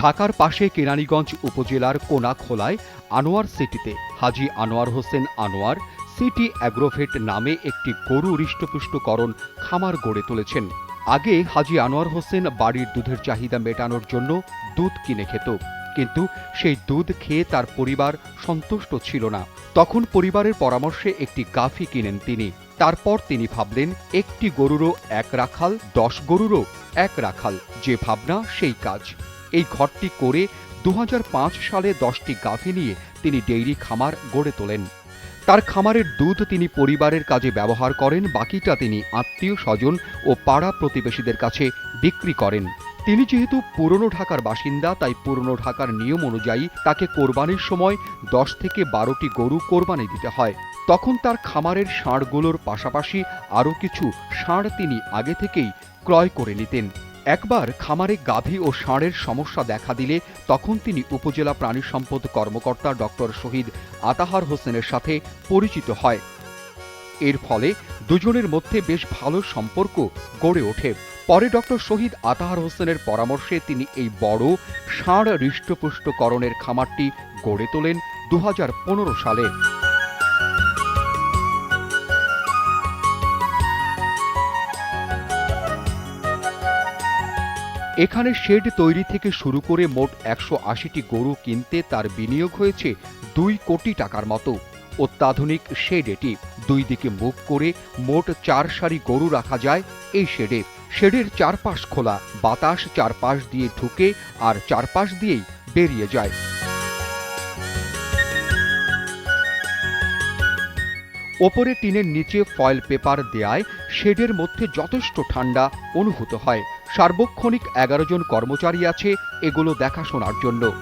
ঢাকার পাশে কেরানীগঞ্জ উপজেলার কোনাখোলায় আনোয়ার সিটিতে হাজি আনোয়ার হোসেন আনোয়ার সিটি অ্যাগ্রোভেট নামে একটি গরু হৃষ্টপুষ্টকরণ খামার গড়ে তুলেছেন। আগে হাজি আনোয়ার হোসেন বাড়ির দুধের চাহিদা মেটানোর জন্য দুধ কিনে খেত, কিন্তু সেই দুধ খেয়ে তার পরিবার সন্তুষ্ট ছিল না। তখন পরিবারের পরামর্শে একটি গাফি কিনেন তিনি। তারপর তিনি ভাবলেন, একটি গরুরও এক রাখাল, দশ গরুরও এক রাখাল, যে ভাবনা সেই কাজ। এই ঘরটি করে দু হাজার পাঁচ সালে দশটি গাভী নিয়ে তিনি ডেইরি খামার গড়ে তোলেন। তার খামারের দুধ তিনি পরিবারের কাজে ব্যবহার করেন, বাকিটা তিনি আত্মীয় স্বজন ও পাড়া প্রতিবেশীদের কাছে বিক্রি করেন। তিনি যেহেতু পুরনো ঢাকার বাসিন্দা, তাই পুরনো ঢাকার নিয়ম অনুযায়ী তাকে কোরবানির সময় দশ থেকে বারোটি গরু কোরবানি দিতে হয়। তখন তার খামারের ষাঁড়গুলোর পাশাপাশি আরও কিছু ষাঁড় তিনি আগে থেকেই ক্রয় করে নিতেন। একবার খামারে গাভী ও ষাঁড়ের সমস্যা দেখা দিলে তখন তিনি উপজেলা প্রাণী সম্পদ কর্মকর্তা ডক্টর শহীদ আতাহার হোসেনের সাথে পরিচিত হয়। এর ফলে দুজনের মধ্যে বেশ ভালো সম্পর্ক গড়ে ওঠে। পরে ডক্টর শহীদ আতাহার হোসেনের পরামর্শে তিনি এই বড় ষাঁড় হৃষ্টপুষ্টকরণের খামারটি গড়ে তোলেন দু হাজার পনেরো সালে। এখানে শেড তৈরি থেকে শুরু করে মোট একশো আশিটি গরু কিনতে তার বিনিয়োগ হয়েছে দুই কোটি টাকার মতো। অত্যাধুনিক শেড এটি। দুই দিকে মুখ করে মোট চার সারি গরু রাখা যায় এই শেডে। শেডের চারপাশ খোলা, বাতাস চারপাশ দিয়ে ঢুকে আর চারপাশ দিয়েই বেরিয়ে যায়। ওপরে টিনের নিচে ফয়েল পেপার দেয়ায় শেডের মধ্যে যথেষ্ট ঠান্ডা অনুভূত হয়। সার্বক্ষণিক এগারো জন কর্মচারী আছে এগুলো দেখাশোনার জন্য।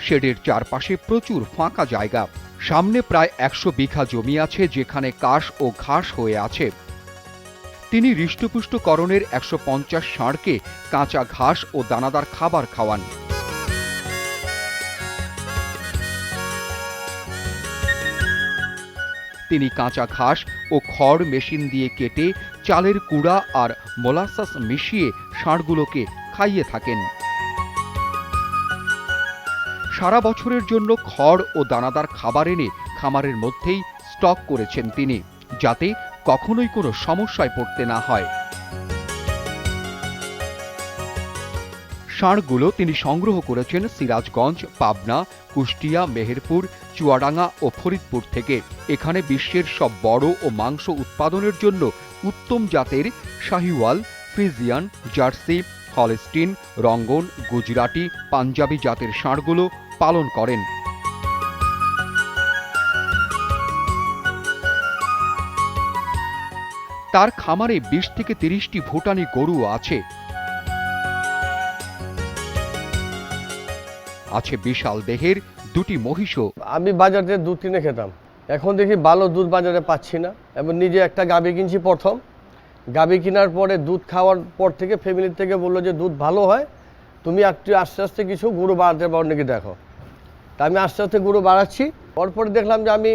শেডের চারপাশে প্রচুর ফাঁকা জায়গা। সামনে প্রায় একশো বিঘা জমি আছে যেখানে কাশ ও ঘাস হয়ে আছে। তিনি হৃষ্টপুষ্টকরণের একশো পঞ্চাশ ষাঁড়কে কাঁচা ঘাস ও দানাদার খাবার খাওয়ান। তিনি কাঁচা ঘাস ও খড় মেশিন দিয়ে কেটে চালের কুড়া আর মোলাসাস মিশিয়ে ষাঁড়গুলোকে খাইয়ে থাকেন। সারা বছরের জন্য খড় ও দানাদার খাবার এনে খামারের মধ্যেই স্টক করেছেন তিনি, যাতে কখনোই কোনো সমস্যায় পড়তে না হয়। ষাঁড়গুলো তিনি সংগ্রহ করেছেন সিরাজগঞ্জ, পাবনা, কুষ্টিয়া, মেহেরপুর, চুয়াডাঙ্গা ও ফরিদপুর থেকে। এখানে বিশ্বের সব বড় ও মাংস উৎপাদনের জন্য উত্তম জাতের শাহিওয়াল ফ্রিজিয়ান জার্সি, হলস্টিন, রঙ্গন, গুজরাটি, পাঞ্জাবি জাতের ষাঁড়গুলো পালন করেন। তার খামারে বিশ থেকে তিরিশটি ভুটানি গরু আছে। আছে বিশাল দেহের দুটি মহিষও। আমি বাজার দুধ কিনে খেতাম। এখন দেখি ভালো দুধ বাজারে পাচ্ছি না এবং নিজে একটা গাবি কিনছি প্রথম। গাবি কেনার পরে দুধ খাওয়ার পর থেকে ফ্যামিলির থেকে বলল যে, দুধ ভালো হয়, তুমি একটু আস্তে আস্তে কিছু গরু বাড়াতে পারো নাকি দেখো। তা আমি আস্তে আস্তে গরু বাড়াচ্ছি। পরপরে দেখলাম যে, আমি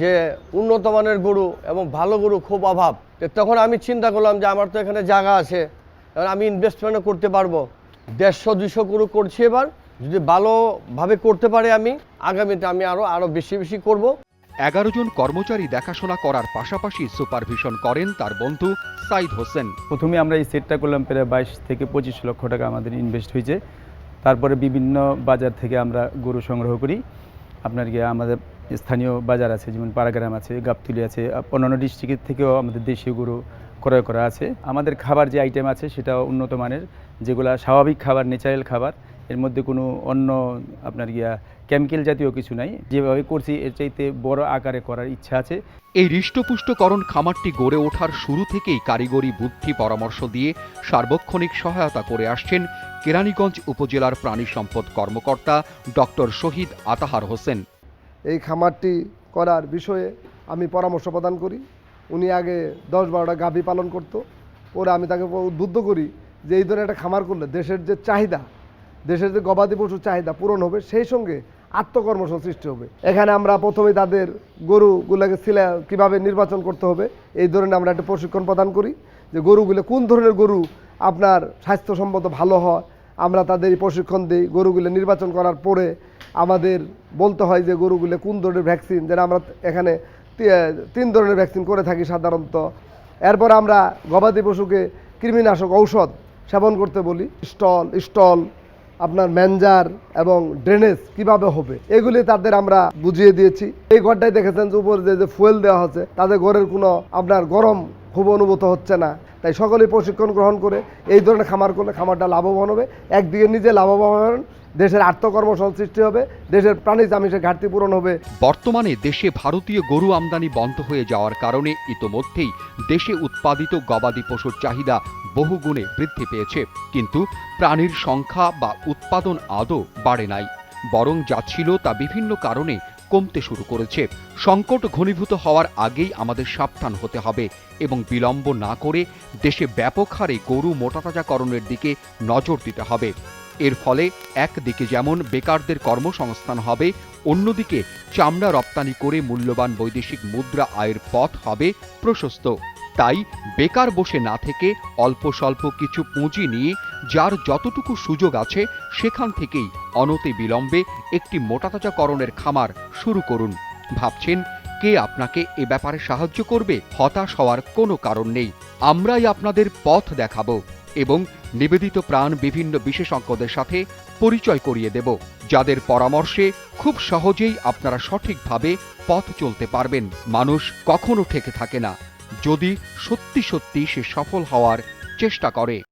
যে উন্নত মানের গরু এবং ভালো গরু খুব অভাব তখন আমি চিন্তা করলাম যে, আমার তো এখানে জায়গা আছে, এবার আমি ইনভেস্টমেন্টও করতে পারব। দেড়শো দুশো গরু করছি এবার। যদি ভালোভাবে করতে পারে আমি আগামীতে আমি আরও আরও বেশি বেশি করব। এগারো জন কর্মচারী দেখাশোনা করার পাশাপাশি সুপারভিশন করেন তার বন্ধু সাইদ হোসেন। প্রথমে আমরা এই সেটটা করলাম প্রায় বাইশ থেকে পঁচিশ লক্ষ টাকা আমাদের ইনভেস্ট হয়েছে। তারপরে বিভিন্ন বাজার থেকে আমরা গরু সংগ্রহ করি। আপনার গিয়ে আমাদের স্থানীয় বাজার আছে যেমন পাড়াগ্রাম আছে গাবতুলি আছে অন্যান্য ডিস্ট্রিক্টের থেকেও আমাদের দেশীয় গরু ক্রয় করা আছে। আমাদের খাবার যে আইটেম আছে সেটা উন্নত মানের যেগুলা স্বাভাবিক খাবার ন্যাচারাল খাবার এর মধ্যে কোনো অন্য আপনার গিয়া কেমিক্যাল জাতীয় কিছু নাই। যেভাবে করছি এর চাইতে বড় আকারে করার ইচ্ছা আছে। এই হৃষ্টপুষ্টকরণ খামারটি গড়ে ওঠার শুরু থেকেই কারিগরি বুদ্ধি পরামর্শ দিয়ে সার্বক্ষণিক সহায়তা করে আসছেন কেরানীগঞ্জ উপজেলার প্রাণী সম্পদ কর্মকর্তা ডক্টর শহীদ আতাহার হোসেন। এই খামারটি করার বিষয়ে আমি পরামর্শ প্রদান করি। উনি আগে দশ বারোটা গাভী পালন করতো। ওরা আমি তাকে উদ্বুদ্ধ করি যে এই ধরনের একটা খামার করলে দেশের যে চাহিদা দেশের যে গবাদি পশুর চাহিদা পূরণ হবে, সেই সঙ্গে আত্মকর্মসল সৃষ্টি হবে। এখানে আমরা প্রথমে তাদের গরুগুলোকে সিলা কীভাবে নির্বাচন করতে হবে, এই ধরনের আমরা একটা প্রশিক্ষণ প্রদান করি যে গরুগুলো কোন ধরনের গরু আপনার স্বাস্থ্যসম্মত ভালো হয়। আমরা তাদের প্রশিক্ষণ দিই, গরুগুলো নির্বাচন করার পরে আমাদের বলতে হয় যে গরুগুলো কোন ধরনের ভ্যাকসিন যেটা আমরা এখানে তিন ধরনের ভ্যাকসিন করে থাকি সাধারণত। এরপর আমরা গবাদি পশুকে কৃমিনাশক ঔষধ সেবন করতে বলি। স্টল স্টল আপনার ম্যানজার এবং ড্রেনেজ কীভাবে হবে, এগুলি তাদের আমরা বুঝিয়ে দিয়েছি। এই ঘরটায় দেখেছেন যে উপরে যে- ফুয়েল দেওয়া হচ্ছে তাদের ঘরের কোনো আপনার গরম খুব অনুভূত হচ্ছে না। তাই সকলেই প্রশিক্ষণ গ্রহণ করে এই ধরনের খামার করলে খামারটা লাভবান হবে। একদিকে নিজে লাভবান হবেন দেশের আত্মকর্মসংস্থান সৃষ্টি হবে, দেশের প্রাণী আমিষের ঘাটতি পূরণ হবে। বর্তমানে দেশে ভারতীয় গরু আমদানি বন্ধ হয়ে যাওয়ার কারণে ইতোমধ্যেই দেশে উৎপাদিত গবাদি পশুর চাহিদা বহুগুণে বৃদ্ধি পেয়েছে। কিন্তু প্রাণীর সংখ্যা বা উৎপাদন আদৌ বাড়ে নাই। বরং যা ছিল তা বিভিন্ন কারণে কমতে শুরু করেছে। সংকট ঘনীভূত হওয়ার আগেই আমাদের সাবধান হতে হবে এবং বিলম্ব না করে দেশে ব্যাপক হারে গরু মোটাতাজাকরণের দিকে নজর দিতে হবে। এর ফলে একদিকে যেমন বেকারদের কর্মসংস্থান হবে, অন্যদিকে চামড়া রপ্তানি করে মূল্যবান বৈদেশিক মুদ্রা আয়ের পথ হবে প্রশস্ত। তাই বেকার বসে না থেকে অল্প স্বল্প কিছু পুঁজি নিয়ে, যার যতটুকু সুযোগ আছে, সেখান থেকেই অনতি বিলম্বে একটি মোটাতাজাকরণের খামার শুরু করুন। ভাবছেন, কে আপনাকে এ ব্যাপারে সাহায্য করবে? হতাশ হওয়ার কোনো কারণ নেই। আমরাই আপনাদের পথ দেখাবো। এবং নিবেদিত প্রাণ বিভিন্ন বিশেষজ্ঞদের সাথে পরিচয় করিয়ে দেব, যাদের পরামর্শে খুব সহজেই আপনারা সঠিকভাবে পথ চলতে পারবেন। মানুষ কখনো ঠেকে থাকে না। যদি সত্যি সত্যি সে সফল হওয়ার চেষ্টা করে।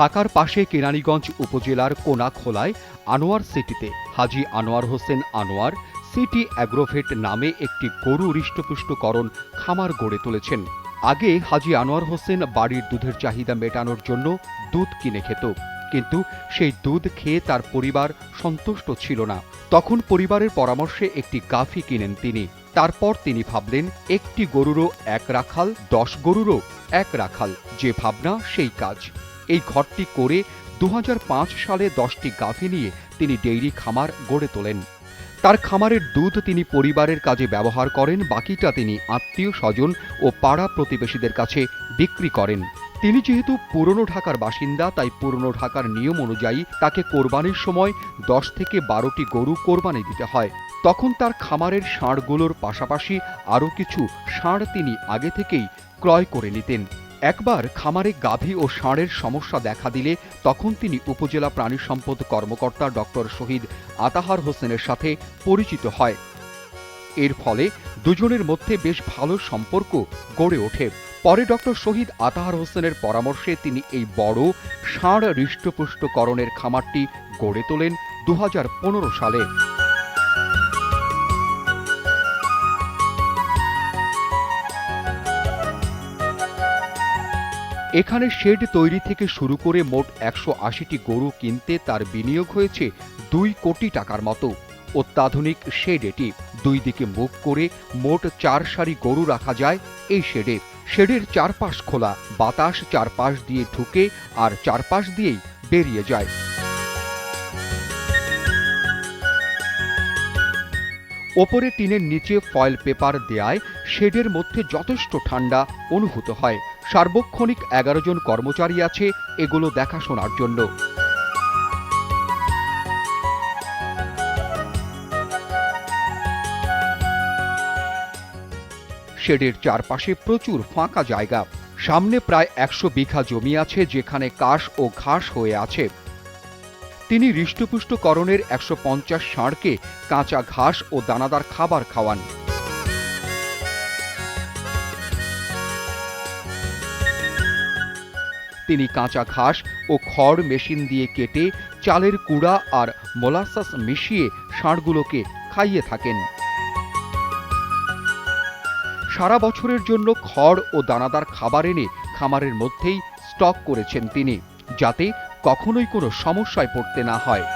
ঢাকার পাশে কেরানীগঞ্জ উপজেলার কোনাখোলায় আনোয়ার সিটিতে হাজি আনোয়ার হোসেন আনোয়ার সিটি অ্যাগ্রোভেট নামে একটি গরু হৃষ্টপুষ্টকরণ খামার গড়ে তুলেছেন। আগে হাজি আনোয়ার হোসেন বাড়ির দুধের চাহিদা মেটানোর জন্য দুধ কিনে খেত, কিন্তু সেই দুধ খেয়ে তার পরিবার সন্তুষ্ট ছিল না। তখন পরিবারের পরামর্শে একটি গাফি কিনেন তিনি। তারপর তিনি ভাবলেন, একটি গরুরও এক রাখাল, দশ গরুরও এক রাখাল, যে ভাবনা সেই কাজ। এই ঘরটি করে দু হাজার পাঁচ সালে দশটি গাভী নিয়ে তিনি ডেইরি খামার গড়ে তোলেন। তার খামারের দুধ তিনি পরিবারের কাজে ব্যবহার করেন, বাকিটা তিনি আত্মীয় স্বজন ও পাড়া প্রতিবেশীদের কাছে বিক্রি করেন। তিনি যেহেতু পুরনো ঢাকার বাসিন্দা, তাই পুরনো ঢাকার নিয়ম অনুযায়ী তাকে কোরবানির সময় দশ থেকে বারোটি গরু কোরবানি দিতে হয়। তখন তার খামারের ষাঁড়গুলোর পাশাপাশি আরও কিছু ষাঁড় তিনি আগে থেকেই ক্রয় করে নিতেন। একবার খামারে গাভী ও ষাঁড়ের সমস্যা দেখা দিলে তখন তিনি উপজেলা প্রাণী সম্পদ কর্মকর্তা ডক্টর শহীদ আতাহার হোসেনের সাথে পরিচিত হয়। এর ফলে দুজনের মধ্যে বেশ ভালো সম্পর্ক গড়ে ওঠে। পরে ডক্টর শহীদ আতাহার হোসেনের পরামর্শে তিনি এই বড় ষাঁড় হৃষ্টপুষ্টকরণের খামারটি গড়ে তোলেন দু হাজার পনেরো সালে। এখানে শেড তৈরি থেকে শুরু করে মোট একশো আশিটি গরু কিনতে তার বিনিয়োগ হয়েছে দুই কোটি টাকার মতো। অত্যাধুনিক শেড এটি। দুই দিকে মুখ করে মোট চার সারি গরু রাখা যায় এই শেডে। শেডের চারপাশ খোলা, বাতাস চারপাশ দিয়ে ঢুকে আর চারপাশ দিয়েই বেরিয়ে যায়। ওপরে টিনের নিচে ফয়েল পেপার দেয়ায় শেডের মধ্যে যথেষ্ট ঠান্ডা অনুভূত হয়। সার্বক্ষণিক এগারো জন কর্মচারী আছে এগুলো দেখাশোনার জন্য। শেডের চারপাশে প্রচুর ফাঁকা জায়গা। সামনে প্রায় একশো বিঘা জমি আছে যেখানে কাশ ও ঘাস হয়ে আছে। তিনি হৃষ্টপুষ্টকরণের একশো পঞ্চাশ ষাঁড়কে কাঁচা ঘাস ও দানাদার খাবার খাওয়ান। তিনি কাঁচা ঘাস ও খড় মেশিন দিয়ে কেটে চালের কুড়া আর মোলাসাস মিশিয়ে ষাঁড়গুলোকে খাইয়ে থাকেন। সারা বছরের জন্য খড় ও দানাদার খাবার এনে খামারের মধ্যেই স্টক করেছেন তিনি, যাতে কখনোই কোনো সমস্যায় পড়তে না হয়।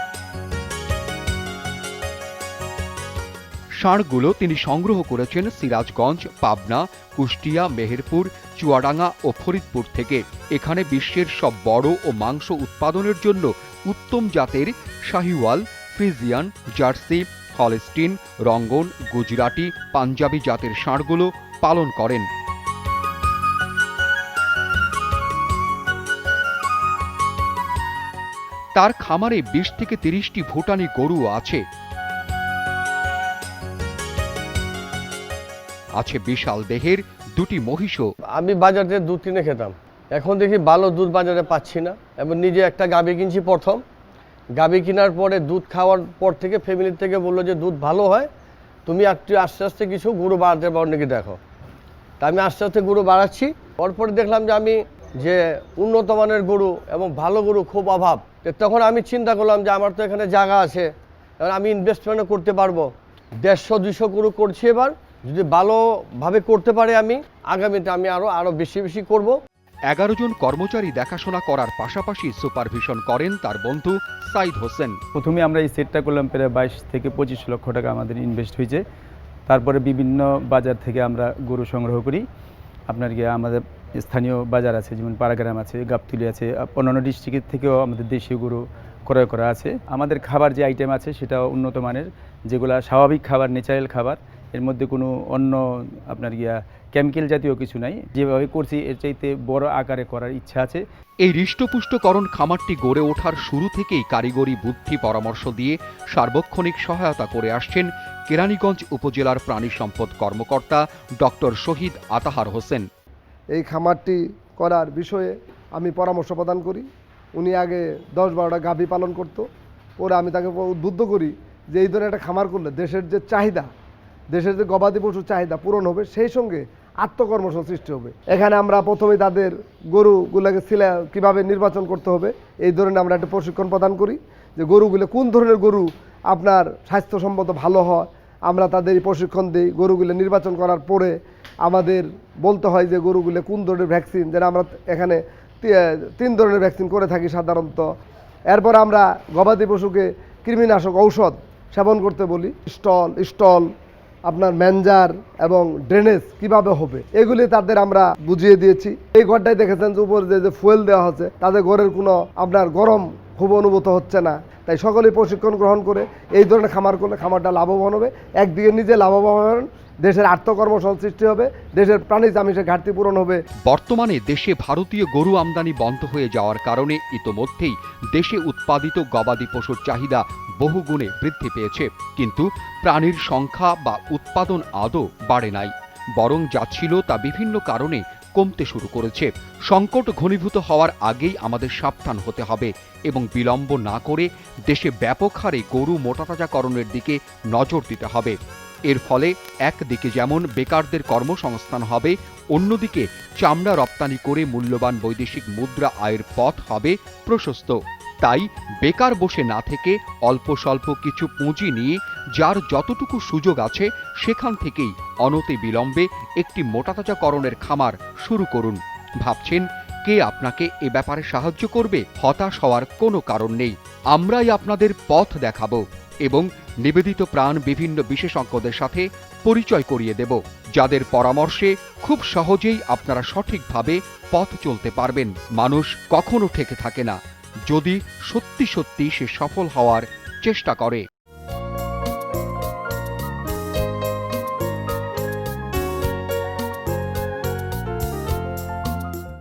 ষাঁড়গুলো তিনি সংগ্রহ করেছেন সিরাজগঞ্জ, পাবনা, কুষ্টিয়া, মেহেরপুর চুয়াডাঙ্গা ও ফরিদপুর থেকে এখানে বিশ্বের সব বড় ও মাংস উৎপাদনের জন্য উত্তম জাতের শাহিওয়াল, ফ্রিজিয়ান, জার্সি, হলস্টিন, রঙ্গন, গুজরাটি, পাঞ্জাবি জাতের ষাঁড়গুলো পালন করেন। তার খামারে বিশ থেকে তিরিশটি ভুটানি গরু আছে। আছে বিশাল দেহের দুটি মহিষও। আমি বাজার দুধ কিনে খেতাম। এখন দেখি ভালো দুধ বাজারে পাচ্ছি না। এবং নিজে একটা গাবি কিনছি প্রথম। গাবি কেনার পরে দুধ খাওয়ার পর থেকে ফ্যামিলির থেকে বলল যে, দুধ ভালো হয়, তুমি একটু আস্তে আস্তে কিছু গুঁড়ো বাড়াতে পারো নাকি দেখো। তা আমি আস্তে আস্তে গুঁড়ো বাড়াচ্ছি। পরপরে দেখলাম যে, আমি যে উন্নত মানের গরু এবং ভালো গরু খুব অভাব তখন আমি চিন্তা করলাম যে, আমার তো এখানে জায়গা আছে, এবার আমি ইনভেস্টমেন্টও করতে পারব। দেড়শো দুশো গরু করছি এবার। যদি ভালোভাবে করতে পারে আমি আগামীতে আমি আরও আরও বেশি বেশি করব। এগারো জন কর্মচারী দেখাশোনা করার পাশাপাশি সুপারভিশন করেন তার বন্ধু সাইদ হোসেন। প্রথমে আমরা এই সেটটা করলাম প্রায় বাইশ থেকে পঁচিশ লক্ষ টাকা আমাদের ইনভেস্ট হয়েছে। তারপরে বিভিন্ন বাজার থেকে আমরা গরু সংগ্রহ করি। আপনার গিয়ে আমাদের স্থানীয় বাজার আছে যেমন পাড়াগ্রাম আছে গাবতলি আছে অন্যান্য ডিস্ট্রিক্টের থেকেও আমাদের দেশীয় গরু ক্রয় করা আছে। আমাদের খাবার যে আইটেম আছে সেটা উন্নত মানের যেগুলা স্বাভাবিক খাবার ন্যাচারাল খাবার এর মধ্যে কোনো অন্য আপনার গিয়া কেমিক্যাল জাতীয় কিছু নাই। যেভাবে করছি এর চাইতে বড় আকারে করার ইচ্ছা আছে। এই হৃষ্টপুষ্টকরণ খামারটি গড়ে ওঠার শুরু থেকেই কারিগরি বুদ্ধি পরামর্শ দিয়ে সার্বক্ষণিক সহায়তা করে আসছেন কেরানীগঞ্জ উপজেলার প্রাণী সম্পদ কর্মকর্তা ডক্টর শহীদ আতাহার হোসেন। এই খামারটি করার বিষয়ে আমি পরামর্শ প্রদান করি। উনি আগে দশ বারোটা গাভী পালন করতো। পরে আমি তাকে উদ্বুদ্ধ করি যে এই ধরনের একটা খামার করলে দেশের যে চাহিদা দেশের যে গবাদি পশুর চাহিদা পূরণ হবে, সেই সঙ্গে আত্মকর্মসং সৃষ্টি হবে। এখানে আমরা প্রথমে তাদের গরুগুলোকে সিলা কীভাবে নির্বাচন করতে হবে, এই ধরনের আমরা একটা প্রশিক্ষণ প্রদান করি যে গরুগুলো কোন ধরনের গরু আপনার স্বাস্থ্যসম্মত ভালো হয়। আমরা তাদের প্রশিক্ষণ দিই, গরুগুলো নির্বাচন করার পরে আমাদের বলতে হয় যে গরুগুলো কোন ধরনের ভ্যাকসিন যেটা আমরা এখানে তিন ধরনের ভ্যাকসিন করে থাকি সাধারণত। এরপর আমরা গবাদি পশুকে কৃমিনাশক ঔষধ সেবন করতে বলি। স্টল স্টল আপনার ম্যানজার এবং ড্রেনেজ কীভাবে হবে, এগুলি তাদের আমরা বুঝিয়ে দিয়েছি। এই ঘরটায় দেখেছেন যে উপরে যে ফুয়েল দেওয়া হচ্ছে তাদের ঘরের কোনো আপনার গরম খুব অনুভূত হচ্ছে না। তাই সকলেই প্রশিক্ষণ গ্রহণ করে এই ধরনের খামার করলে খামারটা লাভবান হবে। একদিকে নিজে লাভবান হবেন দেশের আত্মকর্মসংস্থান সৃষ্টি হবে, দেশের প্রাণীজ আমিষের ঘাটতি পূরণ হবে। বর্তমানে দেশে ভারতীয় গরু আমদানি বন্ধ হয়ে যাওয়ার কারণে ইতোমধ্যেই দেশে উৎপাদিত গবাদি পশুর চাহিদা বহুগুণে বৃদ্ধি পেয়েছে। কিন্তু প্রাণীর সংখ্যা বা উৎপাদন আদৌ বাড়ে নাই। বরং যা ছিল তা বিভিন্ন কারণে কমতে শুরু করেছে। সংকট ঘনীভূত হওয়ার আগেই আমাদের সাবধান হতে হবে এবং বিলম্ব না করে দেশে ব্যাপক হারে গরু মোটাতাজাকরণের দিকে নজর দিতে হবে। এর ফলে একদিকে যেমন বেকারদের কর্মসংস্থান হবে, অন্যদিকে চামড়া রপ্তানি করে মূল্যবান বৈদেশিক মুদ্রা আয়ের পথ হবে প্রশস্ত। তাই বেকার বসে না থেকে অল্প স্বল্প কিছু পুঁজি নিয়ে যার যতটুকু সুযোগ আছে সেখান থেকেই অনতি বিলম্বে একটি মোটাতাজাকরণের খামার শুরু করুন। ভাবছেন, কে আপনাকে এ ব্যাপারে সাহায্য করবে? হতাশ হওয়ার কোনো কারণ নেই। আমরাই আপনাদের পথ দেখাবো এবং নিবেদিত প্রাণ বিভিন্ন বিশেষজ্ঞদের সাথে পরিচয় করিয়ে দেব, যাদের পরামর্শে খুব সহজেই আপনারা সঠিকভাবে পথ চলতে পারবেন। মানুষ কখনো ঠেকে থাকে না, যদি সত্যি সত্যি সে সফল হওয়ার চেষ্টা করে।